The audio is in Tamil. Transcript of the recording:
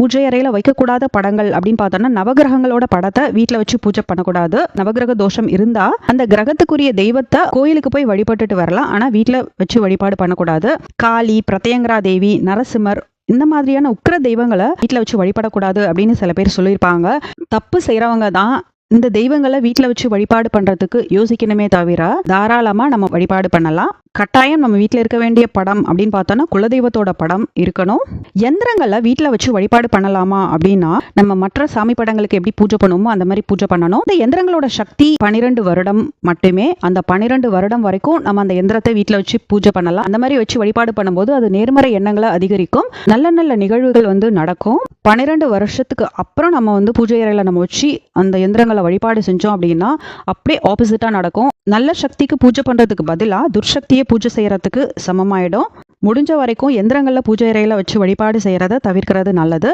பூஜை அறையில் வைக்கக்கூடாத படங்கள் அப்படின்னு பார்த்தோம்னா நவகிரகங்களோட படத்தை வீட்டில் வச்சு பூஜை பண்ணக்கூடாது. நவகிரக தோஷம் இருந்தால் அந்த கிரகத்துக்குரிய தெய்வத்தை கோயிலுக்கு போய் வழிபட்டுட்டு வரலாம். ஆனால் வீட்டில் வச்சு வழிபாடு பண்ணக்கூடாது. காளி பிரத்யங்கரா தேவி நரசிம்மர் இந்த மாதிரியான உக்கிர தெய்வங்களை வீட்டில் வச்சு வழிபடக்கூடாது அப்படின்னு சில பேர் சொல்லியிருப்பாங்க. தப்பு செய்கிறவங்க தான் இந்த தெய்வங்களை வீட்டில் வச்சு வழிபாடு பண்ணுறதுக்கு யோசிக்கணுமே தவிர தாராளமாக நம்ம வழிபாடு பண்ணலாம். கட்டாயம் நம்ம வீட்டில் இருக்க வேண்டிய படம் அப்படின்னு பார்த்தோன்னா குலதெய்வத்தோட படம் இருக்கணும். எந்திரங்களை வீட்டில் வச்சு வழிபாடு பண்ணலாமா அப்படின்னா நம்ம மற்ற சாமி படங்களுக்கு எப்படி பூஜை பண்ணுவோமோ அந்த மாதிரி பூஜை பண்ணணும். இந்த எந்திரங்களோட சக்தி பன்னிரெண்டு வருடம் மட்டுமே அந்த பன்னிரெண்டு வருடம் வரைக்கும் நம்ம அந்த எந்திரத்தை வீட்டில் வச்சு பூஜை பண்ணலாம். அந்த மாதிரி வச்சு வழிபாடு பண்ணும்போது அது நேர்மறை எண்ணங்களை அதிகரிக்கும். நல்ல நல்ல நிகழ்வுகள் வந்து நடக்கும். பன்னிரெண்டு வருஷத்துக்கு அப்புறம் நம்ம வந்து பூஜை அறையில் நம்ம வச்சு அந்த எந்திரங்களை வழிபாடு செஞ்சோம் அப்படின்னா அப்படியே ஆப்போசிட்டாக நடக்கும். நல்ல சக்திக்கு பூஜை பண்ணுறதுக்கு பதிலாக துர்சக்தியை பூஜை செய்கிறதுக்கு சமமாயிடும். முடிஞ்ச வரைக்கும் எந்திரங்களில் பூஜை அறையில் வச்சு வழிபாடு செய்கிறத தவிர்க்கிறது நல்லது.